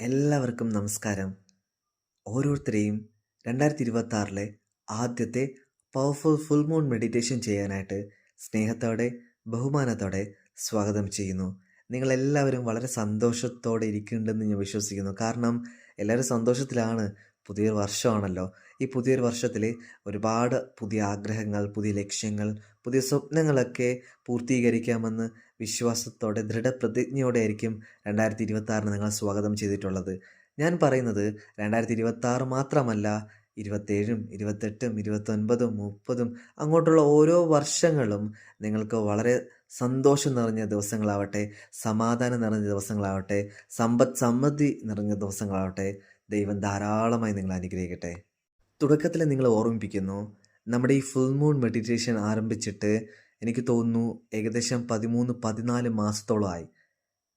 എല്ലാവർക്കും നമസ്കാരം. ഓരോരുത്തരെയും രണ്ടായിരത്തി ഇരുപത്തി ആദ്യത്തെ പവർഫുൾ ഫുൾ മൂൺ മെഡിറ്റേഷൻ ചെയ്യാനായിട്ട് സ്നേഹത്തോടെ ബഹുമാനത്തോടെ സ്വാഗതം ചെയ്യുന്നു. നിങ്ങളെല്ലാവരും വളരെ സന്തോഷത്തോടെ ഇരിക്കുന്നുണ്ടെന്ന് ഞാൻ വിശ്വസിക്കുന്നു. കാരണം എല്ലാവരും സന്തോഷത്തിലാണ്. പുതിയൊരു വർഷമാണല്ലോ. ഈ പുതിയൊരു വർഷത്തിൽ ഒരുപാട് പുതിയ ആഗ്രഹങ്ങൾ പുതിയ ലക്ഷ്യങ്ങൾ പുതിയ സ്വപ്നങ്ങളൊക്കെ പൂർത്തീകരിക്കാമെന്ന് വിശ്വാസത്തോടെ ദൃഢപ്രതിജ്ഞയോടെ ആയിരിക്കും രണ്ടായിരത്തി ഇരുപത്തി നിങ്ങൾ സ്വാഗതം ചെയ്തിട്ടുള്ളത്. ഞാൻ പറയുന്നത് രണ്ടായിരത്തി ഇരുപത്തി മാത്രമല്ല ഇരുപത്തേഴും ഇരുപത്തെട്ടും ഇരുപത്തൊൻപതും മുപ്പതും അങ്ങോട്ടുള്ള ഓരോ വർഷങ്ങളും നിങ്ങൾക്ക് വളരെ സന്തോഷം നിറഞ്ഞ ദിവസങ്ങളാവട്ടെ സമാധാനം നിറഞ്ഞ ദിവസങ്ങളാവട്ടെ സമ്പദ് സമൃദ്ധി നിറഞ്ഞ ദിവസങ്ങളാവട്ടെ ദൈവം ധാരാളമായി നിങ്ങൾ അനുഗ്രഹിക്കട്ടെ. തുടക്കത്തിൽ നിങ്ങൾ ഓർമ്മിപ്പിക്കുന്നു. നമ്മുടെ ഈ ഫുൾ മൂൺ മെഡിറ്റേഷൻ ആരംഭിച്ചിട്ട് എനിക്ക് തോന്നുന്നു ഏകദേശം പതിമൂന്ന് പതിനാല് മാസത്തോളമായി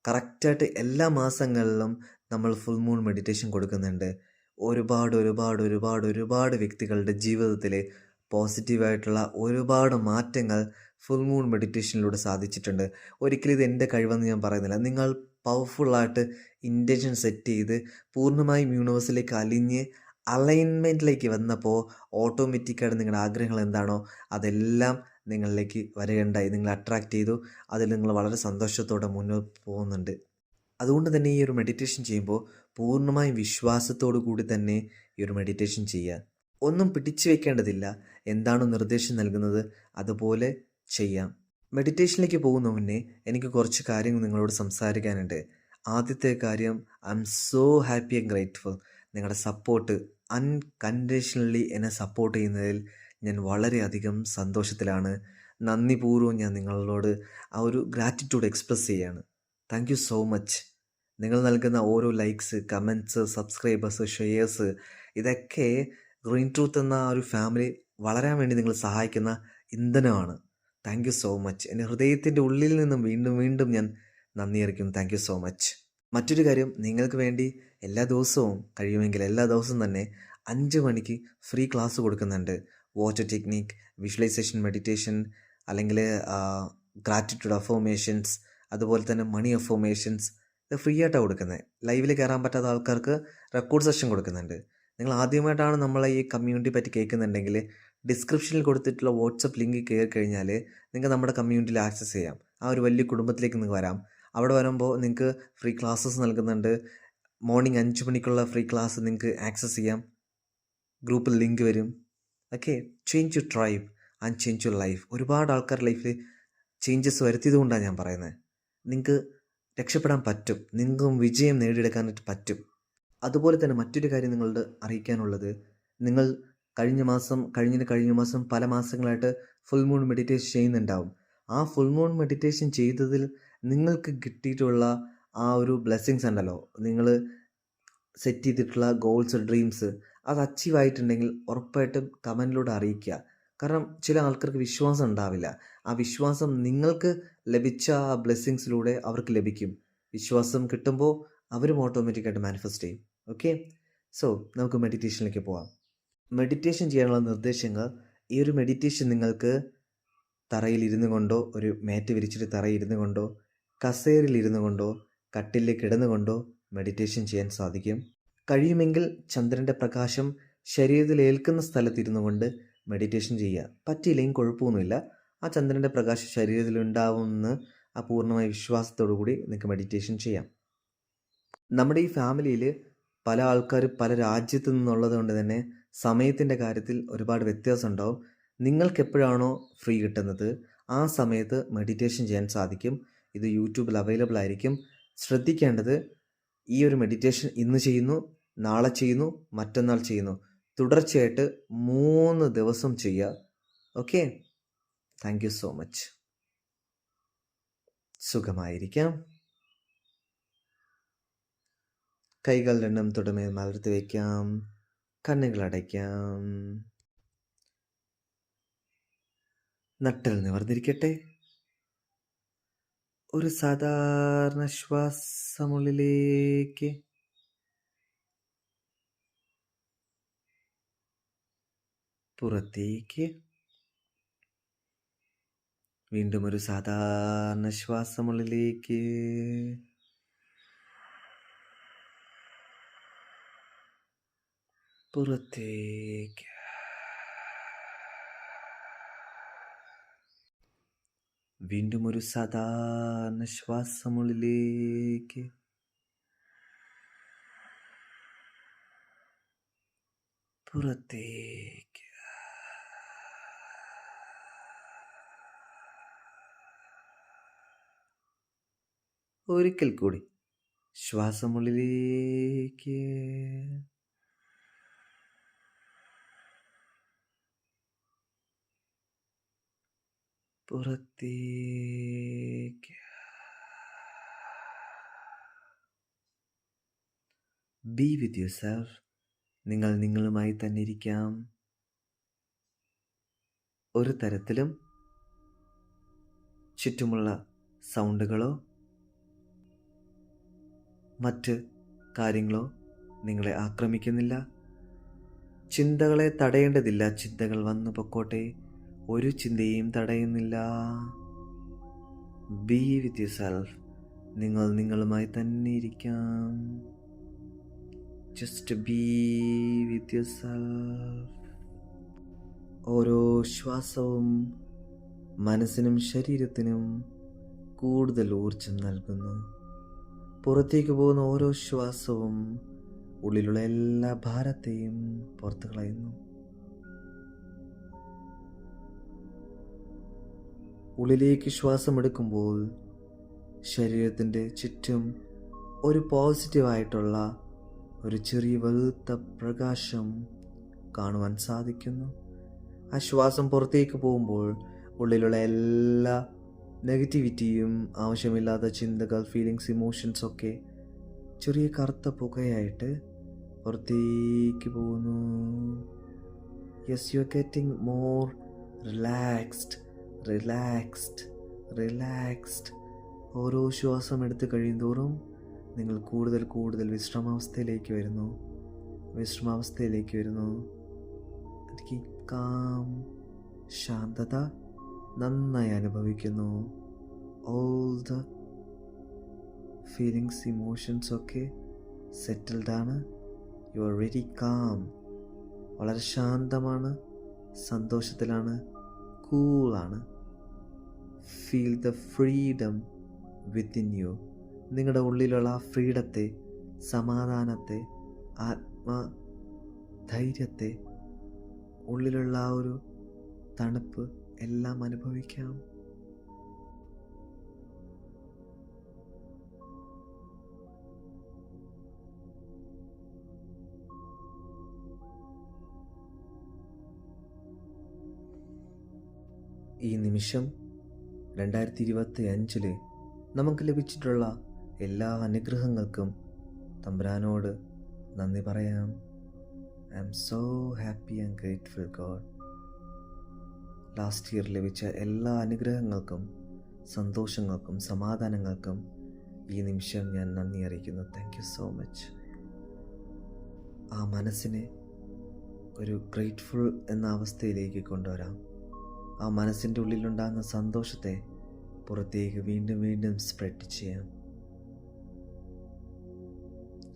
കറക്റ്റായിട്ട് എല്ലാ മാസങ്ങളിലും നമ്മൾ ഫുൾ മൂൺ മെഡിറ്റേഷൻ കൊടുക്കുന്നുണ്ട്. ഒരുപാട് ഒരുപാട് ഒരുപാട് ഒരുപാട് വ്യക്തികളുടെ ജീവിതത്തിൽ പോസിറ്റീവായിട്ടുള്ള ഒരുപാട് മാറ്റങ്ങൾ ഫുൾ മൂൺ മെഡിറ്റേഷനിലൂടെ സാധിച്ചിട്ടുണ്ട്. ഒരിക്കലും ഇത് എന്റെ കഴിവെന്ന് ഞാൻ പറയുന്നില്ല. നിങ്ങൾ പവർഫുള്ളായിട്ട് ഇന്റൻഷൻ സെറ്റ് ചെയ്ത് പൂർണമായും യൂണിവേഴ്സിലേക്ക് അലിഞ്ഞ് അലൈൻമെന്റിലേക്ക് വന്നപ്പോൾ ഓട്ടോമാറ്റിക്കായിട്ട് നിങ്ങളുടെ ആഗ്രഹങ്ങൾ എന്താണോ അതെല്ലാം നിങ്ങളിലേക്ക് വരികയുണ്ടായി നിങ്ങൾ അട്രാക്റ്റ് ചെയ്തു. അതിൽ നിങ്ങൾ വളരെ സന്തോഷത്തോടെ മുന്നോട്ട് പോകുന്നുണ്ട്. അതുകൊണ്ട് തന്നെ ഈ ഒരു മെഡിറ്റേഷൻ ചെയ്യുമ്പോൾ പൂർണമായും വിശ്വാസത്തോടു കൂടി തന്നെ ഈ ഒരു മെഡിറ്റേഷൻ ചെയ്യുക ഒന്നും പിടിച്ചു വെക്കേണ്ടതില്ല. എന്താണോ നിർദ്ദേശം നൽകുന്നത് അതുപോലെ ചെയ്യാം. മെഡിറ്റേഷനിലേക്ക് പോകുന്ന മുന്നേ എനിക്ക് കുറച്ച് കാര്യങ്ങൾ നിങ്ങളോട് സംസാരിക്കാനുണ്ട്. ആദ്യത്തെ കാര്യം I am so happy and grateful നിങ്ങളുടെ സപ്പോർട്ട് അൺകണ്ടീഷണലി എന്നെ സപ്പോർട്ട് ചെയ്യുന്നതിൽ ഞാൻ വളരെയധികം സന്തോഷത്തിലാണ്. നന്ദിപൂർവം ഞാൻ നിങ്ങളോട് ആ ഒരു ഗ്രാറ്റിറ്റ്യൂഡ് എക്സ്പ്രസ് ചെയ്യാണ്. താങ്ക് യു സോ മച്ച് നിങ്ങൾ നൽകുന്ന ഓരോ ലൈക്സ് കമന്റ്സ് സബ്സ്ക്രൈബേഴ്സ് ഷെയർസ് ഇതൊക്കെ ഗ്രീൻ ട്രൂത്ത് എന്ന ഒരു ഫാമിലി വളരാൻ വേണ്ടി നിങ്ങൾ സഹായിക്കുന്ന ഇന്ധനമാണ്. താങ്ക് യു സോ മച്ച് എന്റെ ഹൃദയത്തിന്റെ ഉള്ളിൽ നിന്നും വീണ്ടും വീണ്ടും ഞാൻ നന്ദി അറിയിക്കുന്നു. താങ്ക് യു സോ മച്ച് മറ്റൊരു കാര്യം നിങ്ങൾക്ക് വേണ്ടി എല്ലാ ദിവസവും കഴിയുമെങ്കിൽ എല്ലാ ദിവസവും തന്നെ അഞ്ച് മണിക്ക് ഫ്രീ ക്ലാസ് കൊടുക്കുന്നുണ്ട്. വാച്ച് ടെക്നിക് വിഷ്വലൈസേഷൻ മെഡിറ്റേഷൻ അല്ലെങ്കിൽ ഗ്രാറ്റിറ്റ്യൂഡ് അഫോമേഷൻസ് അതുപോലെ തന്നെ മണി അഫോമേഷൻസ് ഇത് ഫ്രീ ആയിട്ടാണ് കൊടുക്കുന്നത് ലൈവിൽ കയറാൻ പറ്റാത്ത ആൾക്കാർക്ക് റെക്കോർഡ് സെഷൻ കൊടുക്കുന്നുണ്ട്. നിങ്ങൾ ആദ്യമായിട്ടാണ് നമ്മളെ ഈ കമ്മ്യൂണിറ്റി പറ്റി കേൾക്കുന്നുണ്ടെങ്കിൽ ഡിസ്ക്രിപ്ഷനിൽ കൊടുത്തിട്ടുള്ള വാട്സപ്പ് ലിങ്ക് കയറി കഴിഞ്ഞാൽ നിങ്ങൾക്ക് നമ്മുടെ കമ്മ്യൂണിറ്റിയിൽ ആക്സസ് ചെയ്യാം. ആ ഒരു വലിയ കുടുംബത്തിലേക്ക് നിങ്ങൾക്ക് വരാം. അവിടെ വരുമ്പോൾ നിങ്ങൾക്ക് ഫ്രീ ക്ലാസ്സസ് നൽകുന്നുണ്ട്. മോർണിംഗ് അഞ്ച് മണിക്കുള്ള ഫ്രീ ക്ലാസ് നിങ്ങൾക്ക് ആക്സസ് ചെയ്യാം. ഗ്രൂപ്പിൽ ലിങ്ക് വരും. Okay change you tribe and change your life ഒരുപാട് ആൾക്കാർ ലൈഫിൽ ചേഞ്ചസ് വരുത്തിയത് കൊണ്ടാണ് ഞാൻ പറയുന്നത് നിങ്ങൾക്ക് രക്ഷപ്പെടാൻ പറ്റും. നിങ്ങൾക്കും വിജയം നേടിയെടുക്കാനായിട്ട് പറ്റും. അതുപോലെ തന്നെ മറ്റൊരു കാര്യം നിങ്ങളോട് അറിയിക്കാനുള്ളത്. നിങ്ങൾ കഴിഞ്ഞ മാസം കഴിഞ്ഞ കഴിഞ്ഞ മാസം പല മാസങ്ങളായിട്ട് ഫുൾ മൂൺ മെഡിറ്റേഷൻ ചെയ്യുന്നുണ്ടാവും. ആ ഫുൾ മൂൺ മെഡിറ്റേഷൻ ചെയ്തതിൽ നിങ്ങൾക്ക് കിട്ടിയിട്ടുള്ള ആ ഒരു ബ്ലെസ്സിങ്സ് ഉണ്ടല്ലോ. നിങ്ങൾ സെറ്റ് ചെയ്തിട്ടുള്ള ഗോൾസ് ഡ്രീംസ് അത് അച്ചീവ് ആയിട്ടുണ്ടെങ്കിൽ ഉറപ്പായിട്ടും കമന്റിലൂടെ അറിയിക്കുക. കാരണം ചില ആൾക്കാർക്ക് വിശ്വാസം ഉണ്ടാവില്ല. ആ വിശ്വാസം നിങ്ങൾക്ക് ലഭിച്ച ആ ബ്ലെസ്സിങ്സിലൂടെ അവർക്ക് ലഭിക്കും. വിശ്വാസം കിട്ടുമ്പോൾ അവരും ഓട്ടോമാറ്റിക്കായിട്ട് മാനിഫെസ്റ്റ് ചെയ്യും. ഓക്കെ സോ നമുക്ക് മെഡിറ്റേഷനിലേക്ക് പോവാം. മെഡിറ്റേഷൻ ചെയ്യാനുള്ള നിർദ്ദേശങ്ങൾ ഈ ഒരു മെഡിറ്റേഷൻ നിങ്ങൾക്ക് തറയിൽ ഇരുന്നു കൊണ്ടോ ഒരു മേറ്റ് വിരിച്ചിട്ട് തറയിൽ ഇരുന്നു കൊണ്ടോ കസേരയിൽ ഇരുന്നു കൊണ്ടോ കട്ടിലിൽ കിടന്നുകൊണ്ടോ മെഡിറ്റേഷൻ ചെയ്യാൻ സാധിക്കും. കഴിയുമെങ്കിൽ ചന്ദ്രന്റെ പ്രകാശം ശരീരത്തിൽ ഏൽക്കുന്ന സ്ഥലത്തിരുന്നു കൊണ്ട് മെഡിറ്റേഷൻ ചെയ്യുക. പറ്റിയില്ലെങ്കിൽ കുഴപ്പമൊന്നുമില്ല. ആ ചന്ദ്രന്റെ പ്രകാശം ശരീരത്തിൽ ആ പൂർണമായ വിശ്വാസത്തോടു കൂടി നിങ്ങൾക്ക് മെഡിറ്റേഷൻ ചെയ്യാം. നമ്മുടെ ഈ ഫാമിലിയിൽ പല ആൾക്കാർ പല രാജ്യത്തു നിന്നുള്ളത് കൊണ്ട് തന്നെ സമയത്തിന്റെ കാര്യത്തിൽ ഒരുപാട് വ്യത്യാസം ഉണ്ടാവും. നിങ്ങൾക്ക് എപ്പോഴാണോ ഫ്രീ കിട്ടുന്നത് ആ സമയത്ത് മെഡിറ്റേഷൻ ചെയ്യാൻ സാധിക്കും. ഇത് യൂട്യൂബിൽ അവൈലബിൾ ആയിരിക്കും. ശ്രദ്ധിക്കേണ്ടത് ഈ ഒരു മെഡിറ്റേഷൻ ഇന്ന് ചെയ്യുന്നു നാളെ ചെയ്യുന്നു മറ്റന്നാൾ ചെയ്യുന്നു. തുടർച്ചയായിട്ട് മൂന്ന് ദിവസം ചെയ്യുക. Okay thank you so much സുഖമായിരിക്കാം. കൈകൾ രണ്ടും തുടമേ മലർത്തി വയ്ക്കാം. കണ്ണുകൾ അടയ്ക്കാം. നട്ടൽ നിവർന്നിരിക്കട്ടെ. ഒരു സാധാരണ ശ്വാസമുള്ളിലേക്ക് പുറത്തേക്ക്. വീണ്ടും ഒരു സാധാരണ ശ്വാസമുള്ളിലേക്ക്. പുറത്തേക്ക്. വീണ്ടും ഒരു സാധാരണ ശ്വാസമുള്ളിലേക്ക് പുറത്തേക്ക്. ഒരിക്കൽ കൂടി ശ്വാസമുള്ളിലേക്ക്. പുറത്തേക്ക്. ബി വിത്ത് യു സെൽഫ് നിങ്ങൾ നിങ്ങളുമായി തന്നെ ഇരിക്കാം ഒരു തരത്തിലും ചുറ്റുമുള്ള സൗണ്ടുകളോ മറ്റ് കാര്യങ്ങളോ നിങ്ങളെ ആക്രമിക്കുന്നില്ല. ചിന്തകളെ തടയേണ്ടതില്ല. ചിന്തകൾ വന്നു പൊക്കോട്ടെ. ഒരു ചിന്തയും തടയുന്നില്ല. ബി വിത്ത് യു സെൽഫ് നിങ്ങൾ നിങ്ങളുമായി തന്നെ ഇരിക്കാം. Just be with you self ഓരോ ശ്വാസവും മനസ്സിനും ശരീരത്തിനും കൂടുതൽ ഊർജം നൽകുന്നു. പുറത്തേക്ക് പോകുന്ന ഓരോ ശ്വാസവും ഉള്ളിലുള്ള എല്ലാ ഭാരത്തെയും പുറത്തു കളയുന്നു. ഉള്ളിലേക്ക് ശ്വാസമെടുക്കുമ്പോൾ ശരീരത്തിന്റെ ചുറ്റും ഒരു പോസിറ്റീവായിട്ടുള്ള ഒരു ചെറിയ വെളുത്ത പ്രകാശം കാണുവാൻ സാധിക്കുന്നു. ആ ശ്വാസം പുറത്തേക്ക് പോകുമ്പോൾ ഉള്ളിലുള്ള എല്ലാ നെഗറ്റിവിറ്റിയും ആവശ്യമില്ലാത്ത ചിന്തകൾ ഫീലിങ്സ് ഇമോഷൻസ് ഒക്കെ ചെറിയ കറുത്ത പുകയായിട്ട് പുറത്തേക്ക് പോകുന്നു. Yes you are getting more relaxed relaxed relaxed. ഓരോ ശ്വാസം എടുത്ത് കഴിയുന്തോറും നിങ്ങൾ കൂടുതൽ കൂടുതൽ വിശ്രമാവസ്ഥയിലേക്ക് വരുന്നു. വിശ്രമാവസ്ഥയിലേക്ക് വരുന്നു. കാം ശാന്തത നന്നായി അനുഭവിക്കുന്നു. ഓൾ ദ ഫീലിങ്സ് ഇമോഷൻസ് ഒക്കെ സെറ്റിൽഡാണ് യു ആർ വെരി കാം വളരെ ശാന്തമാണ് സന്തോഷത്തിലാണ് കൂളാണ് feel the freedom within you നിങ്ങളുടെ ഉള്ളിലുള്ള ആ ഫ്രീഡത്തെ സമാധാനത്തെ ആത്മധൈര്യത്തെ ഉള്ളിലുള്ള ആ ഒരു തണുപ്പ് എല്ലാം അനുഭവിക്കാം. ഈ നിമിഷം രണ്ടായിരത്തി ഇരുപത്തി അഞ്ചിൽ നമുക്ക് ലഭിച്ചിട്ടുള്ള എല്ലാ അനുഗ്രഹങ്ങൾക്കും തമ്പുരാനോട് നന്ദി പറയാം. I am so happy and grateful God last year ലഭിച്ച എല്ലാ അനുഗ്രഹങ്ങൾക്കും സന്തോഷങ്ങൾക്കും സമാധാനങ്ങൾക്കും ഈ നിമിഷം ഞാൻ നന്ദി അറിയിക്കുന്നു. താങ്ക് യു സോ മച്ച് ആ മനസ്സിനെ ഒരു ഗ്രേറ്റ്ഫുൾ എന്ന അവസ്ഥയിലേക്ക് കൊണ്ടുവരാം. ആ മനസ്സിന്റെ ഉള്ളിലുണ്ടാകുന്ന സന്തോഷത്തെ പുറത്തേക്ക് വീണ്ടും വീണ്ടും സ്പ്രെഡ് ചെയ്യാം.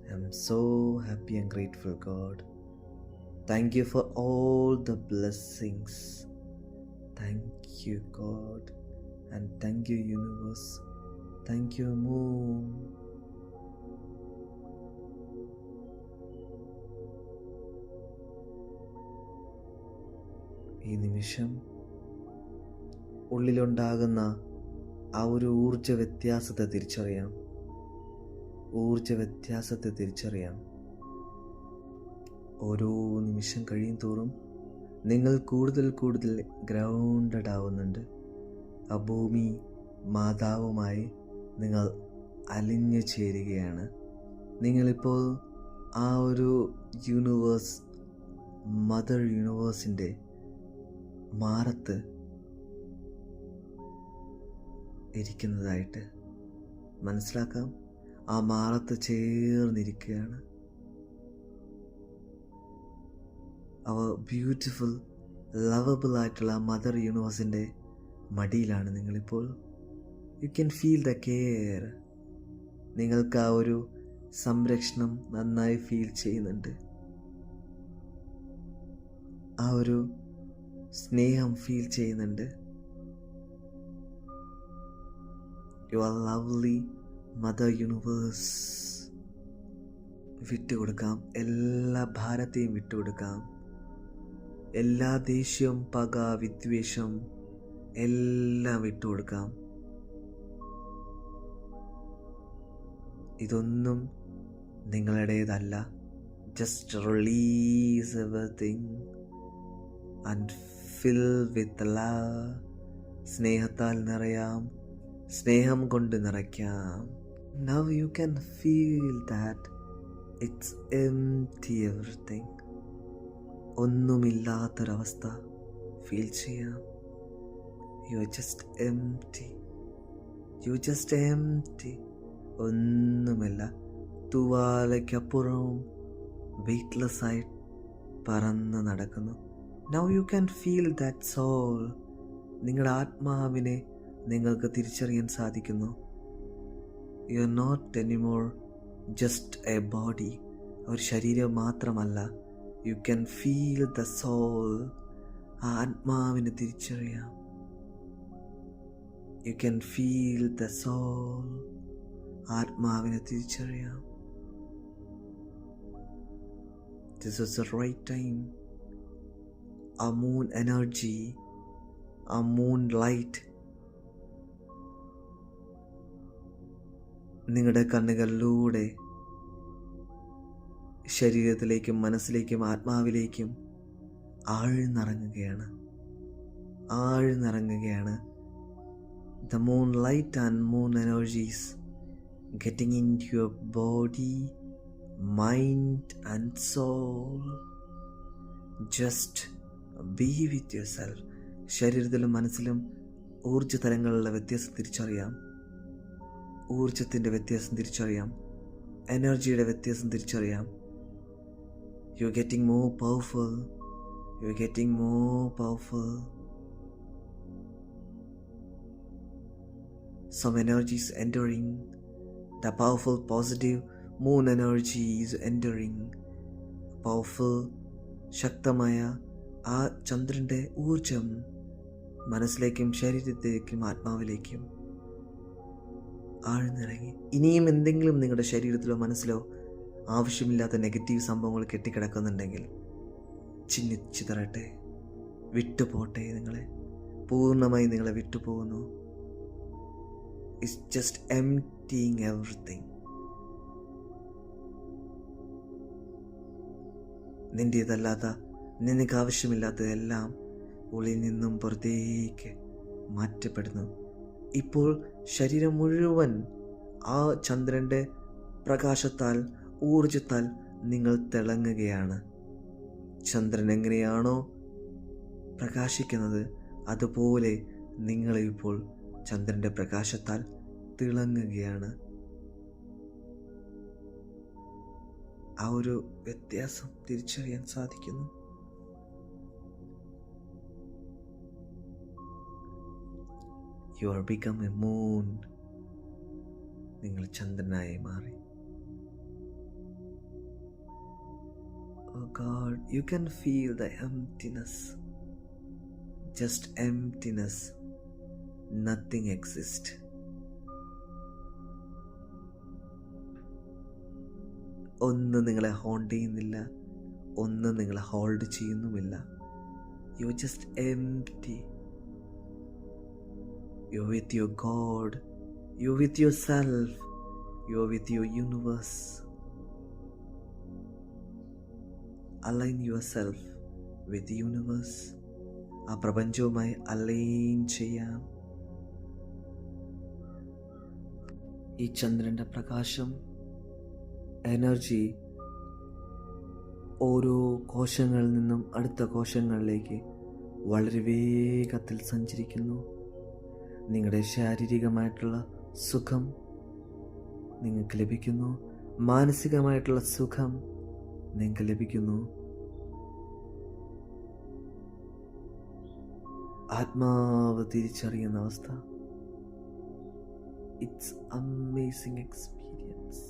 I am so happy and grateful God thank you for all the blessings thank you God and thank you universe thank you moon ഈ നിമിഷം ഉള്ളിലുണ്ടാകുന്ന ആ ഒരു ഊർജ വ്യത്യാസത്തെ തിരിച്ചറിയാം ഊർജ വ്യത്യാസത്തെ തിരിച്ചറിയാം ഓരോ നിമിഷം കഴിയും തോറും നിങ്ങൾ കൂടുതൽ കൂടുതൽ ഗ്രൗണ്ടഡ് ആവുന്നുണ്ട്. ആ ഭൂമി മാതാവുമായി നിങ്ങൾ അലിഞ്ഞു ചേരുകയാണ്. നിങ്ങളിപ്പോൾ ആ ഒരു യൂണിവേഴ്സ് മദർ യൂണിവേഴ്സിന്റെ മാറത്ത് ഇരിക്കുന്നതായിട്ട് മനസ്സിലാക്കാം. ആ മാറത്ത് ചേർന്നിരിക്കുകയാണ്. അവ ബ്യൂട്ടിഫുൾ ലവബിൾ ആയിട്ടുള്ള മദർ യൂണിവേഴ്സിന്റെ മടിയിലാണ് നിങ്ങളിപ്പോൾ. You can feel the care നിങ്ങൾക്ക് ആ ഒരു സംരക്ഷണം നന്നായി ഫീൽ ചെയ്യുന്നുണ്ട്. ആ ഒരു സ്നേഹം ഫീൽ ചെയ്യുന്നുണ്ട്. You are lovely mother universe വിട്ടുകൊടുക്കാം. എല്ലാ ഭാരത്തെയും വിട്ടുകൊടുക്കാം. എല്ലാ ദേഷ്യം പക വിദ്വേഷം എല്ലാം വിട്ടുകൊടുക്കാം. ഇതൊന്നും നിങ്ങളുടേതല്ല. Just release everything and fill with love സ്നേഹത്താൽ നിറയാം. സ്നേഹം കൊണ്ട് നിറയ്ക്കാം. Now you can feel that it's empty everything ഒന്നുമില്ലാത്തൊരവസ്ഥ feel ചെയ്യാം. You just empty you just empty ഒന്നുമില്ല തൂവാലയ്ക്കപ്പുറവും വെയ്റ്റ്ലെസ് ആയി പറന്ന് നടക്കുന്നു. Now you can feel that soul നിങ്ങളുടെ ആത്മാവിനെ നിങ്ങൾക്ക് തിരിച്ചറിയാൻ സാധിക്കുന്നു. You are not anymore just a body ഒരു ശരീരം മാത്രമല്ല. You can feel the soul ആത്മാവിനെ തിരിച്ചറിയാം. You can feel the soul ആത്മാവിനെ തിരിച്ചറിയാം. This is the right time ആ മൂൺ എനർജി ആ മൂൺ ലൈറ്റ് നിങ്ങളുടെ കണ്ണുകളിലൂടെ ശരീരത്തിലേക്കും മനസ്സിലേക്കും ആത്മാവിലേക്കും ആഴ്ന്നിറങ്ങുകയാണ്. ആഴ്ന്നിറങ്ങുകയാണ്. The moon light and moon energies getting in your body mind and soul just be with yourself ശരീരത്തിലും മനസ്സിലും ഊർജ തലങ്ങളിലുള്ള വ്യത്യാസം തിരിച്ചറിയാം. ഊർജത്തിന്റെ വ്യത്യാസം തിരിച്ചറിയാം. എനർജിയുടെ വ്യത്യാസം തിരിച്ചറിയാം. You getting more powerful you getting more powerful some energy is entering. The powerful positive moon energy is entering. Powerful ശക്തമായ ആ ചന്ദ്രന്റെ ഊർജം മനസ്സിലേക്കും ശരീരത്തിലേക്കും ആത്മാവിലേക്കും. ആഴ്ന്നിറങ്ങി. ഇനിയും എന്തെങ്കിലും നിങ്ങളുടെ ശരീരത്തിലോ മനസ്സിലോ ആവശ്യമില്ലാത്ത നെഗറ്റീവ് സംഭവങ്ങൾ കെട്ടിക്കിടക്കുന്നുണ്ടെങ്കിൽ ചിന്നിച്ചിതറട്ടെ വിട്ടുപോട്ടെ നിങ്ങളെ. പൂർണമായി നിങ്ങളെ വിട്ടുപോകുന്നു. It's just emptying everything നിന്റേതല്ലാത്ത നിനക്ക് ആവശ്യമില്ലാത്തതെല്ലാം ഉള്ളിൽ നിന്നും പുറത്തേക്ക് മാറ്റപ്പെടുന്നു. ഇപ്പോൾ ശരീരം മുഴുവൻ ആ ചന്ദ്രന്റെ പ്രകാശത്താൽ ഊർജത്താൽ നിങ്ങൾ തിളങ്ങുകയാണ്. ചന്ദ്രൻ എങ്ങനെയാണോ പ്രകാശിക്കുന്നത് അതുപോലെ നിങ്ങളിപ്പോൾ ചന്ദ്രന്റെ പ്രകാശത്താൽ തിളങ്ങുകയാണ്. ആ ഒരു വ്യത്യാസം തിരിച്ചറിയാൻ സാധിക്കുന്നു. You are become a moon നിങ്ങൾ ചന്ദ്രനായി മാറി Oh God, you can feel the emptiness. Just emptiness. Nothing exists. ഒന്ന് നിങ്ങളെ ഹോൾഡ് ചെയ്യുന്നില്ല ഒന്നും നിങ്ങളെ hold ചെയ്യുന്നുമില്ല you just empty with your God. You're with yourself. You're with your universe. Align yourself with universe ആ പ്രപഞ്ചവുമായി അലൈൻ ചെയ്യാം ഈ ചന്ദ്രന്റെ പ്രകാശം എനർജി ഓരോ കോശങ്ങളിൽ നിന്നും അടുത്ത കോശങ്ങളിലേക്ക് വളരെ വേഗത്തിൽ സഞ്ചരിക്കുന്നു നിങ്ങളുടെ ശാരീരികമായിട്ടുള്ള സുഖം നിങ്ങൾക്ക് ലഭിക്കുന്നു. മാനസികമായിട്ടുള്ള സുഖം നിങ്ങൾക്ക് ലഭിക്കുന്നു. ആത്മാവ് തിരിച്ചറിയുന്ന അവസ്ഥ. It's amazing experience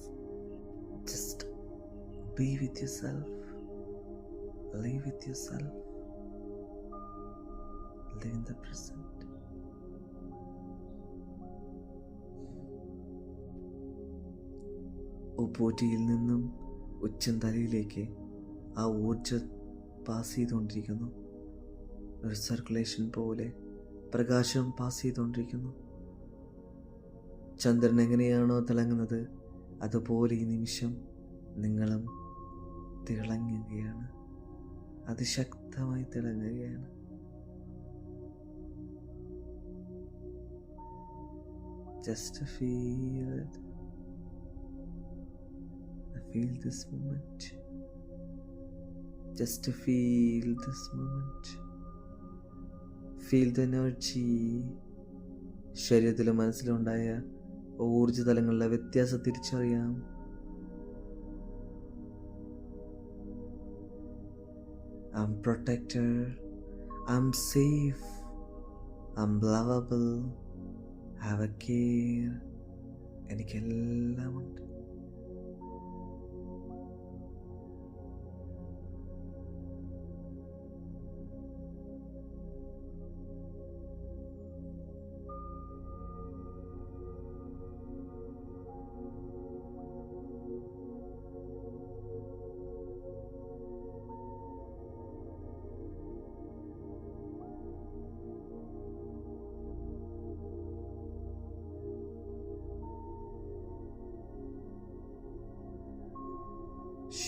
just be with you self live with you self live in the. ഉപ്പൂറ്റിയിൽ നിന്നും ഉച്ചന്തലയിലേക്ക് ആ ഊർജം പാസ് ചെയ്തുകൊണ്ടിരിക്കുന്നു. ഒരു സർക്കുലേഷൻ പോലെ പ്രകാശം പാസ് ചെയ്തുകൊണ്ടിരിക്കുന്നു. ചന്ദ്രൻ എങ്ങനെയാണോ തിളങ്ങുന്നത് അതുപോലെ ഈ നിമിഷം നിങ്ങളും തിളങ്ങുകയാണ്. അതിശക്തമായി തിളങ്ങുകയാണ്. Just feel feel this moment. Just feel this moment. Feel the energy. ശരീരത്തിലും മനസ്സിലും ഉണ്ടായ ഊർജ തലങ്ങളിലെ വ്യത്യാസം തിരിച്ചറിയാം I'm protected. I'm safe. I'm lovable. Have a care. എനിക്കെല്ലാം ഉണ്ട്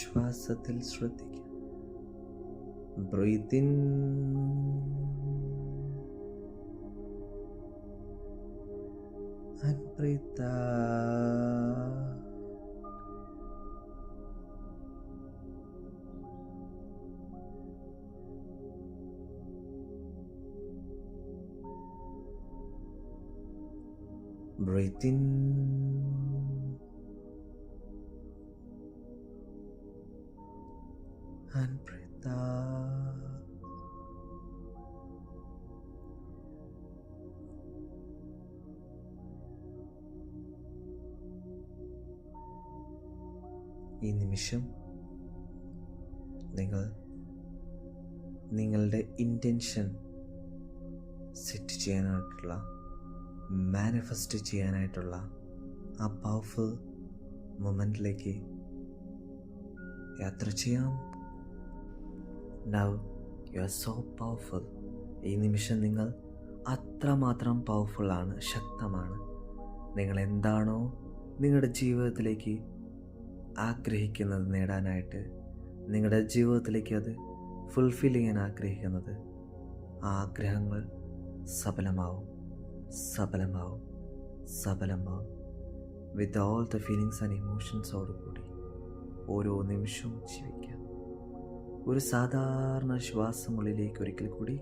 ശ്വാസത്തിൽ ശ്രദ്ധിക്കുക breathe in and breathe out. Breathe in And breathe out. ഈ നിമിഷം നിങ്ങൾ നിങ്ങളുടെ ഇന്റൻഷൻ സെറ്റ് ചെയ്യാനായിട്ടുള്ള മാനിഫെസ്റ്റ് ചെയ്യാനായിട്ടുള്ള ആ പവർഫുൾ മൊമെന്റിലേക്ക് യാത്ര ചെയ്യാം now you are so powerful ഈ നിമിഷം നിങ്ങൾ അത്രമാത്രം പവർഫുള്ളാണ് ശക്തമാണ്. നിങ്ങൾ എന്താണോ നിങ്ങളുടെ ജീവിതത്തിലേക്ക് ആഗ്രഹിക്കുന്നത് നേടാനായിട്ട് നിങ്ങളുടെ ജീവിതത്തിലേക്ക് അത് ഫുൾഫിൽ ചെയ്യാൻ ആഗ്രഹിക്കുന്നത് ആഗ്രഹങ്ങൾ സഫലമാവും സഫലമാവും സഫലമാവും. With all the feelings and ഇമോഷൻസോടുകൂടി ഓരോ നിമിഷവും ജീവിക്കാം. ഒരു സാധാരണ ശ്വാസം ഉള്ളിലേക്ക് ഒരിക്കൽ കൂടി.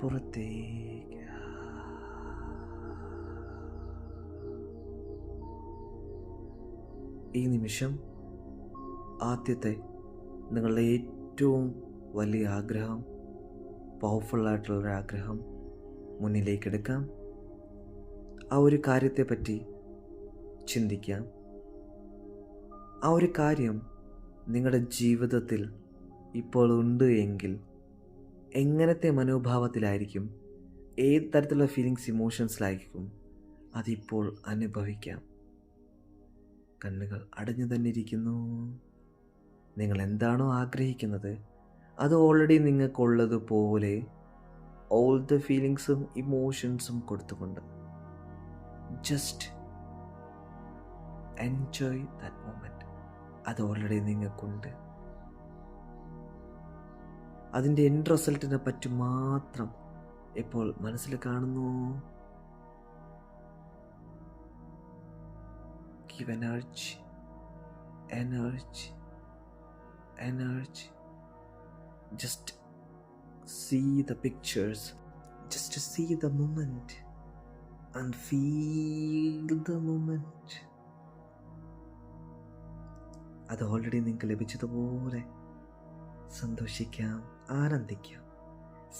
പുറത്തേക്ക്. ഈ നിമിഷം ആദ്യത്തെ നിങ്ങളുടെ ഏറ്റവും വലിയ ആഗ്രഹം പവർഫുള്ളായിട്ടുള്ളൊരു ആഗ്രഹം മുന്നിലേക്ക് എടുക്കാം. ആ ഒരു കാര്യത്തെപ്പറ്റി ചിന്തിക്കാം. ആ ഒരു കാര്യം നിങ്ങളുടെ ജീവിതത്തിൽ ഇപ്പോൾ ഉണ്ട് എങ്കിൽ എങ്ങനത്തെ മനോഭാവത്തിലായിരിക്കും ഏത് തരത്തിലുള്ള ഫീലിങ്സ് ഇമോഷൻസിലായിരിക്കും അതിപ്പോൾ അനുഭവിക്കാം. കണ്ണുകൾ അടഞ്ഞു തന്നെ ഇരിക്കുന്നു നിങ്ങൾ എന്താണോ ആഗ്രഹിക്കുന്നത് അത് ഓൾറെഡി നിങ്ങൾക്കുള്ളതുപോലെ ഓൾ ദ ഫീലിങ്സും ഇമോഷൻസും കൊടുത്തുകൊണ്ട് ജസ്റ്റ് എൻജോയ് ദാറ്റ് മൊമെന്റ് അത് ഓൾറെഡി നിങ്ങൾക്കുണ്ട്. അതിന്റെ എൻഡ് റിസൾട്ടിനെ പറ്റി മാത്രം ഇപ്പോൾ മനസ്സിൽ കാണുന്നു. Give energy energy energy just see the pictures just see the moment and feel the moment അത് ഓൾറെഡി നിങ്ങൾക്ക് ലഭിച്ചതുപോലെ സന്തോഷിക്കാം ആനന്ദിക്കാം.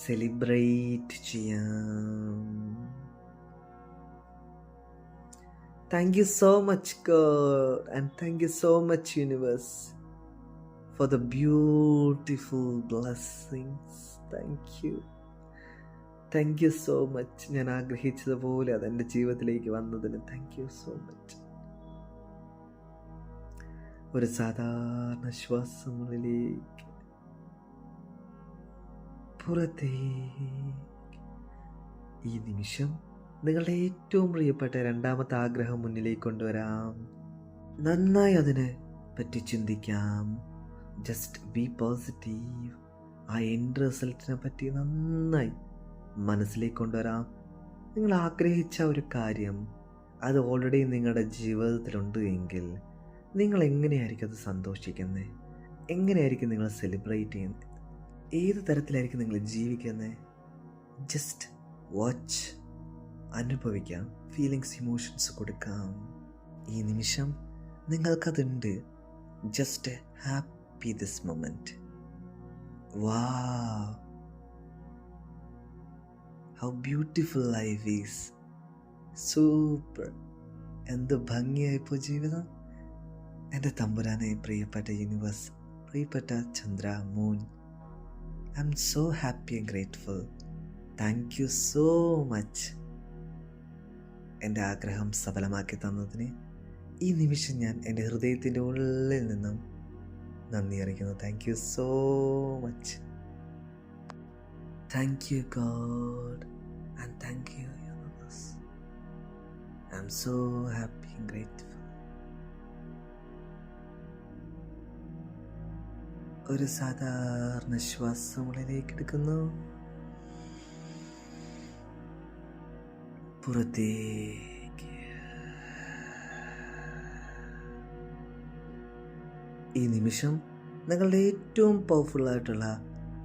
സെലിബ്രേറ്റ് ചെയ്യാം. Thank you so much God and thank you so much universe for the beautiful blessings thank you thank you so much ഞാൻ ആഗ്രഹിച്ചതുപോലെ അത് എന്റെ ജീവിതത്തിലേക്ക് വന്നതിന് താങ്ക് യു സോ മച്ച് ഒരു സാധാരണ ശ്വാസങ്ങളിലേക്ക് പുറത്തേക്ക്. ഈ നിമിഷം നിങ്ങളുടെ ഏറ്റവും പ്രിയപ്പെട്ട രണ്ടാമത്തെ ആഗ്രഹം മുന്നിലേക്ക് കൊണ്ടുവരാം. നന്നായി അതിനെ പറ്റി ചിന്തിക്കാം. ജസ്റ്റ് ബി പോസിറ്റീവ് ആ എൻഡ് റിസൾട്ടിനെ പറ്റി നന്നായി മനസ്സിലേക്ക് കൊണ്ടുവരാം. നിങ്ങൾ ആഗ്രഹിച്ച ഒരു കാര്യം അത് ഓൾറെഡി നിങ്ങളുടെ ജീവിതത്തിലുണ്ട് എങ്കിൽ നിങ്ങൾ എങ്ങനെയായിരിക്കും അത് സന്തോഷിക്കുന്നത് എങ്ങനെയായിരിക്കും നിങ്ങൾ സെലിബ്രേറ്റ് ചെയ്യുന്നത് ഏത് തരത്തിലായിരിക്കും നിങ്ങൾ ജീവിക്കുന്നത് ജസ്റ്റ് വാച്ച് അനുഭവിക്കാം. ഫീലിങ്സ് ഇമോഷൻസ് കൊടുക്കാം. ഈ നിമിഷം നിങ്ങൾക്കതുണ്ട്. Just happy this moment wow how beautiful life is super എന്ത് ഭംഗിയായിപ്പോ ജീവിതം. എന്റെ തമ്പുരാനെ പ്രിയപ്പെട്ട യൂണിവേഴ്സ് പ്രിയപ്പെട്ട Chandra moon I am so happy and grateful thank you so much എന്റെ ആഗ്രഹം സഫലമാക്കി തന്നതിന് ഈ നിമിഷം ഞാൻ എന്റെ ഹൃദയത്തിന്റെ ഉള്ളിൽ നിന്നും നന്ദി അറിയിക്കുന്നു. Thank you so much thank you God and thank you universe I am so happy and grateful ഒരു സാധാരണ ശ്വാസം ഉള്ളിലേക്ക് എടുക്കുന്നു. പുറത്തേക്ക്. ഈ നിമിഷം നിങ്ങളുടെ ഏറ്റവും പവർഫുൾ ആയിട്ടുള്ള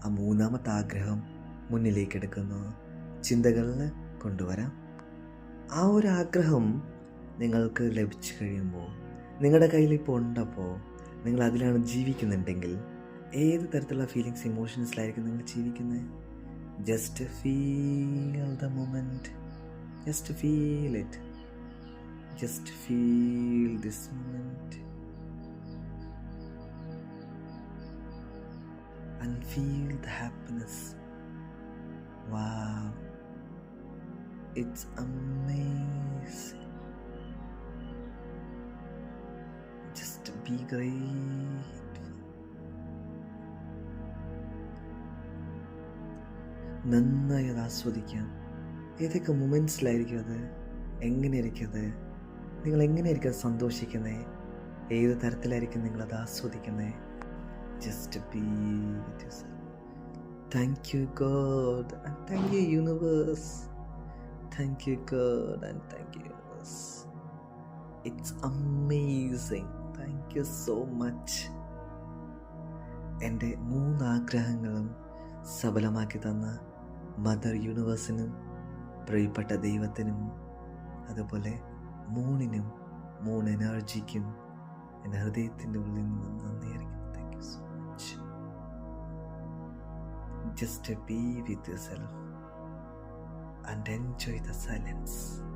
ആ മൂന്നാമത്തെ ആഗ്രഹം മുന്നിലേക്ക് എടുക്കുന്നു. ചിന്തകളിൽ കൊണ്ടുവരാം. ആ ഒരു ആഗ്രഹം നിങ്ങൾക്ക് ലഭിച്ചു കഴിയുമ്പോൾ നിങ്ങളുടെ കയ്യിൽ ഇപ്പോൾ ഉണ്ടപ്പോൾ നിങ്ങൾ അതിലാണ് ജീവിക്കുന്നുണ്ടെങ്കിൽ ഏത് തരത്തിലുള്ള ഫീലിങ്സ് ഇമോഷൻസിലായിരിക്കും നിങ്ങൾ ജീവിക്കുന്നത് just feel the moment just feel it just feel this moment and feel the happiness. Wow, it's amazing. Just be grateful. നന്നായി അത് ആസ്വദിക്കാം. ഏതൊക്കെ മൊമെന്റ്സിലായിരിക്കും അത്? എങ്ങനെയായിരിക്കും അത്? നിങ്ങൾ എങ്ങനെയായിരിക്കും അത് സന്തോഷിക്കുന്നത് ഏത് തരത്തിലായിരിക്കും നിങ്ങളത് ആസ്വദിക്കുന്നത് just be thank you God God, and thank you, universe. Thank God and and thank you, universe. So much Thank you so എന്റെ മൂന്ന് ആഗ്രഹങ്ങളും സഫലമാക്കി തന്ന മദർ യൂണിവേഴ്സിനും പ്രിയപ്പെട്ട ദൈവത്തിനും അതുപോലെ മൂണിനും മൂൺ എനർജിക്കും എന്റെ ഹൃദയത്തിന്റെ ഉള്ളിൽ നിന്നും നന്ദി അറിയിക്കുന്നു. Thank you so much just be with self and enjoy the silence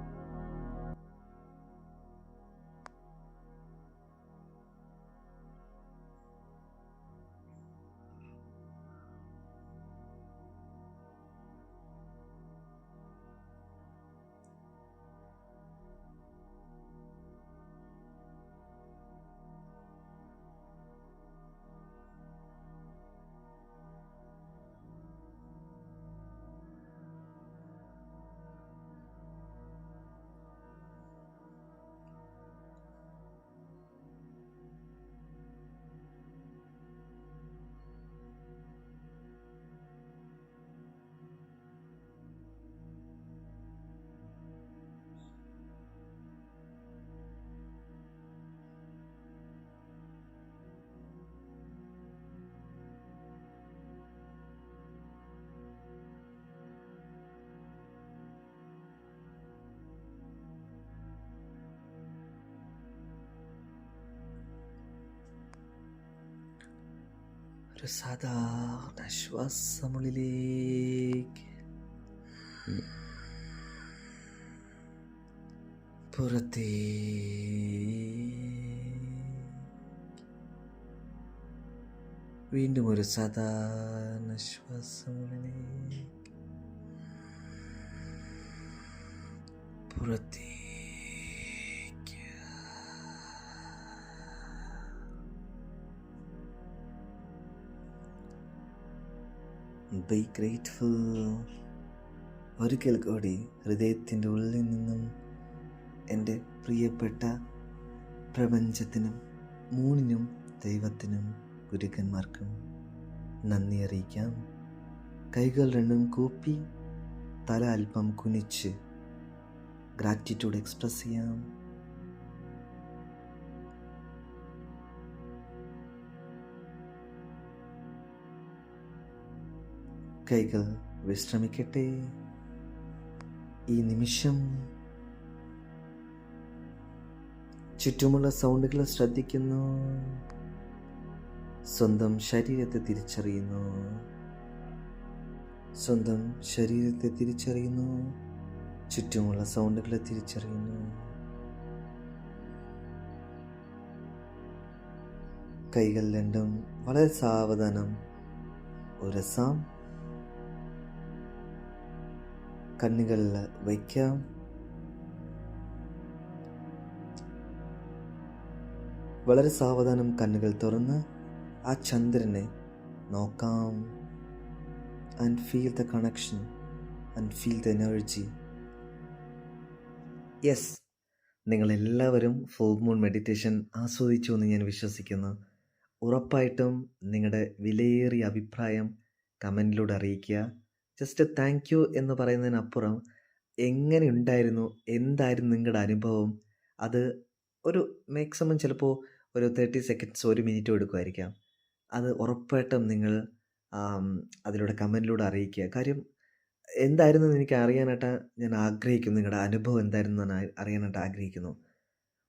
ഒരു സാധാരണ ശ്വാസമുള്ളിലേക്ക്. പുറത്തേ വീണ്ടും ഒരു സാധാരണ ശ്വാസമുള്ളിലേക്ക്. ബി ഗ്രേറ്റ്ഫുൾ ഒരിക്കൽ കൂടി ഹൃദയത്തിന്റെ ഉള്ളിൽ നിന്നും എന്റെ പ്രിയപ്പെട്ട പ്രപഞ്ചത്തിനും മൂണിനും ദൈവത്തിനും ഗുരുക്കന്മാർക്കും നന്ദി അറിയിക്കാം. കൈകൾ രണ്ടും കൂപ്പി തല അല്പം കുനിച്ച് ഗ്രാറ്റിറ്റ്യൂഡ് എക്സ്പ്രസ് ചെയ്യാം. കൈകൾ വിശ്രമിക്കട്ടെ. ഈ നിമിഷം ചുറ്റുമുള്ള സൗണ്ടുകൾ ശ്രദ്ധിക്കുന്നു. സ്വന്തം ശരീരത്തെ തിരിച്ചറിയുന്നു. സ്വന്തം ശരീരത്തെ തിരിച്ചറിയുന്നു. ചുറ്റുമുള്ള സൗണ്ടുകളെ തിരിച്ചറിയുന്നു. കൈകൾ രണ്ടും വളരെ സാവധാനം ഉരസാം. കണ്ണുകളിൽ വയ്ക്കാം. വളരെ സാവധാനം കണ്ണുകൾ തുറന്ന് ആ ചന്ദ്രനെ നോക്കാം. And feel the connection and feel the energy yes നിങ്ങളെല്ലാവരും ഫുൾ മൂൺ മെഡിറ്റേഷൻ ആസ്വദിച്ചു എന്ന് ഞാൻ വിശ്വസിക്കുന്നു. ഉറപ്പായിട്ടും നിങ്ങളുടെ വിലയേറിയ അഭിപ്രായം കമന്റിലൂടെ അറിയിക്കുക. ജസ്റ്റ് താങ്ക് യു എന്ന് പറയുന്നതിനപ്പുറം എങ്ങനെ ഉണ്ടായിരുന്നു? എന്തായിരുന്നു നിങ്ങളുടെ അനുഭവം? അത് ഒരു മാക്സിമം ചിലപ്പോൾ ഒരു തേർട്ടി സെക്കൻഡ്സ് ഒരു മിനിറ്റ് എടുക്കുമായിരിക്കാം. അത് ഉറപ്പായിട്ടും നിങ്ങൾ അതിലൂടെ കമന്റിലൂടെ അറിയിക്കുക. കാര്യം എന്തായിരുന്നു എന്ന് എനിക്ക് അറിയാനായിട്ട് ഞാൻ ആഗ്രഹിക്കുന്നു. നിങ്ങളുടെ അനുഭവം എന്തായിരുന്നു ഞാൻ അറിയാനായിട്ട് ആഗ്രഹിക്കുന്നു.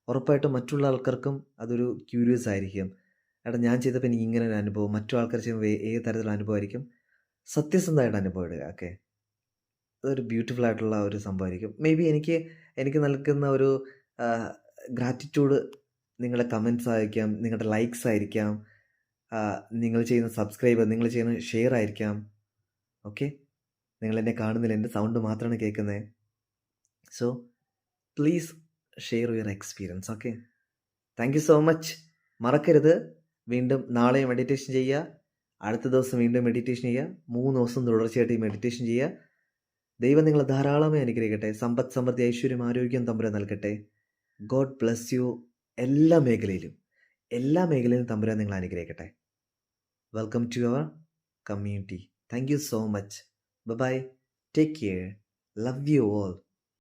ഉറപ്പായിട്ടും മറ്റുള്ള ആൾക്കാർക്കും അതൊരു ക്യൂരിയസ് ആയിരിക്കും. എടാ ഞാൻ ചെയ്തപ്പോൾ എനിക്ക് ഇങ്ങനെ ഒരു അനുഭവം. മറ്റു ആൾക്കാർ ചെയ്യുമ്പോൾ ഏത് തരത്തിലുള്ള അനുഭവമായിരിക്കും? സത്യസന്ധമായിട്ട് അനുഭവപ്പെടുക ഓക്കെ. അതൊരു ബ്യൂട്ടിഫുൾ ആയിട്ടുള്ള ഒരു സംഭവമായിരിക്കും. മേ ബി എനിക്ക് എനിക്ക് നൽകുന്ന ഒരു ഗ്രാറ്റിറ്റ്യൂഡ് നിങ്ങളുടെ കമൻസ് ആയിരിക്കാം നിങ്ങളുടെ ലൈക്സ് ആയിരിക്കാം നിങ്ങൾ ചെയ്യുന്ന സബ്സ്ക്രൈബ് നിങ്ങൾ ചെയ്യുന്ന ഷെയർ ആയിരിക്കാം ഓക്കെ. നിങ്ങൾ എന്നെ കാണുന്നില്ല എന്റെ സൗണ്ട് മാത്രമാണ് കേൾക്കുന്നത് so please share your experience okay. Thank you so much മറക്കരുത്. വീണ്ടും നാളെ മെഡിറ്റേഷൻ ചെയ്യുക. അടുത്ത ദിവസം വീണ്ടും മെഡിറ്റേഷൻ ചെയ്യുക. മൂന്ന് ദിവസം തുടർച്ചയായിട്ട് ഈ മെഡിറ്റേഷൻ ചെയ്യുക. ദൈവം നിങ്ങളെ ധാരാളമായി അനുഗ്രഹിക്കട്ടെ. സമ്പത്ത് സമൃദ്ധി ഐശ്വര്യം ആരോഗ്യം തമ്പുരാൻ നൽകട്ടെ. ഗോഡ് ബ്ലസ് യു എല്ലാ മേഖലയിലും. എല്ലാ മേഖലയിലും തമ്പുരാൻ നിങ്ങളെ അനുഗ്രഹിക്കട്ടെ. Welcome to our community thank you so much bye take care love you all